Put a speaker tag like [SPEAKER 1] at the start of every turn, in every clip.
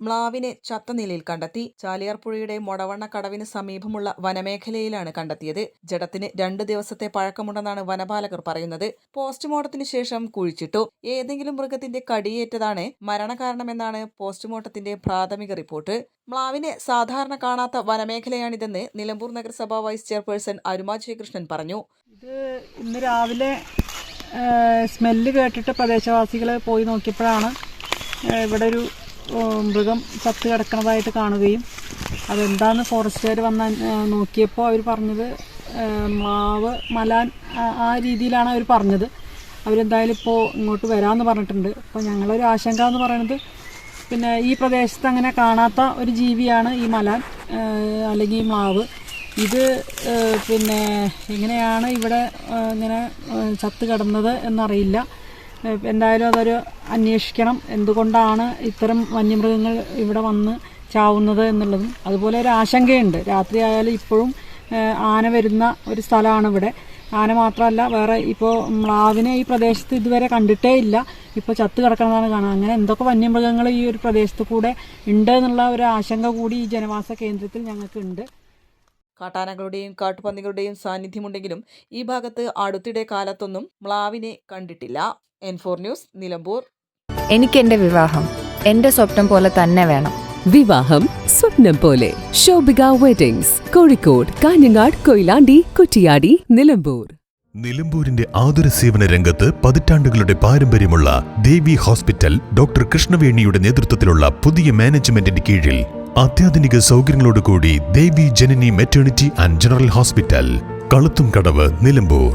[SPEAKER 1] മ്ലാവിനെ ചത്ത നിലയിൽ കണ്ടെത്തി. ചാലിയാർ പുഴയുടെ മൊടവണ്ണ കടവിന് സമീപമുള്ള വനമേഖലയിലാണ് കണ്ടെത്തിയത്. ജഡത്തിന് രണ്ട് ദിവസത്തെ പഴക്കമുണ്ടെന്നാണ് വനപാലകർ പറയുന്നത്. പോസ്റ്റ്മോർട്ടത്തിന് ശേഷം കുഴിച്ചിട്ടു. ഏതെങ്കിലും മൃഗത്തിന്റെ കടിയേറ്റതാണ് മരണകാരണമെന്നാണ് പോസ്റ്റ്മോർട്ടത്തിന്റെ പ്രാഥമിക റിപ്പോർട്ട്. മ്ലാവിനെ സാധാരണ കാണാത്ത വനമേഖലയാണിതെന്ന് നിലമ്പൂർ നഗരസഭ വൈസ് ചെയർപേഴ്സൺ അരുമ ജയകൃഷ്ണൻ പറഞ്ഞു.
[SPEAKER 2] ഇത് ഇന്ന് രാവിലെ സ്മെല്ല് കേട്ടിട്ട് പ്രദേശവാസികൾ പോയി നോക്കിയപ്പോഴാണ് ഇവിടെ ഒരു മൃഗം ചത്ത് കിടക്കുന്നതായിട്ട് കാണുകയും അതെന്താന്ന് ഫോറസ്റ്റുകാർ വന്ന് നോക്കിയപ്പോൾ അവർ പറഞ്ഞത് മാവ് മലാൻ ആ- രീതിയിലാണ് അവർ പറഞ്ഞത്. അവരെന്തായാലും ഇപ്പോൾ ഇങ്ങോട്ട് വരാമെന്ന് പറഞ്ഞിട്ടുണ്ട്. അപ്പോൾ ഞങ്ങളൊരു ആശങ്ക എന്ന് പറയുന്നത് പിന്നെ ഈ പ്രദേശത്ത് അങ്ങനെ കാണാത്ത ഒരു ജീവിയാണ് ഈ മലാൻ അല്ലെങ്കിൽ ഈ മാവ്. ഇത് പിന്നെ എങ്ങനെയാണ് ഇവിടെ ഇങ്ങനെ ചത്ത് കിടന്നത് എന്നറിയില്ല. എന്തായാലും അതൊരു അന്വേഷിക്കണം. എന്തുകൊണ്ടാണ് ഇത്തരം വന്യമൃഗങ്ങൾ ഇവിടെ വന്ന് ചാവുന്നത് എന്നുള്ളതും. അതുപോലെ ഒരു ആശങ്കയുണ്ട്. രാത്രി ആയാലും ഇപ്പോഴും ആന വരുന്ന ഒരു സ്ഥലമാണ് ഇവിടെ. ആന മാത്രമല്ല വേറെ ഇപ്പോൾ മ്ലാവിനെ ഈ പ്രദേശത്ത് ഇതുവരെ കണ്ടിട്ടേ ഇല്ല. ഇപ്പോൾ ചത്ത് കിടക്കുന്നതാണ് കാണാം അങ്ങനെ എന്തൊക്കെ വന്യമൃഗങ്ങൾ ഈ ഒരു പ്രദേശത്ത് കൂടെ ഉണ്ട് എന്നുള്ള ഒരു ആശങ്ക കൂടി ഈ ജനവാസ കേന്ദ്രത്തിൽ ഞങ്ങൾക്കുണ്ട്.
[SPEAKER 1] കാട്ടാനകളുടെയും കാട്ടുപന്നികളുടെയും സാന്നിധ്യമുണ്ടെങ്കിലും ഈ ഭാഗത്ത് അടുത്തിടെ കാലത്തൊന്നും മ്ലാവിനെ കണ്ടിട്ടില്ല. എൻ ഫോർ ന്യൂസ് നിലമ്പൂർ
[SPEAKER 3] എനിക്ക് എന്റെ വിവാഹം. എന്റെ സ്വപ്നം പോലെ തന്നെ വേണം.
[SPEAKER 4] വിവാഹം സ്വപ്നം പോലെ. ശോഭിക വെഡിങ്സ് കോഴിക്കോട് കാഞ്ഞങ്ങാട് കൊയിലാണ്ടി കുറ്റിയാടി നിലമ്പൂർ.
[SPEAKER 5] നിലമ്പൂരിന്റെ ആതുര സേവന രംഗത്ത് പതിറ്റാണ്ടുകളുടെ പാരമ്പര്യമുള്ള ദേവി ഹോസ്പിറ്റൽ ഡോക്ടർ കൃഷ്ണവേണിയുടെ നേതൃത്വത്തിലുള്ള പുതിയ മാനേജ്മെന്റിന്റെ കീഴിൽ അത്യാധുനിക സൗകര്യങ്ങളോടുകൂടി Devi Janani maternity and general hospital Kaluthum Kadavu Nilambur.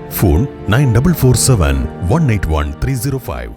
[SPEAKER 5] Phone nine double four seven one eight one three zero five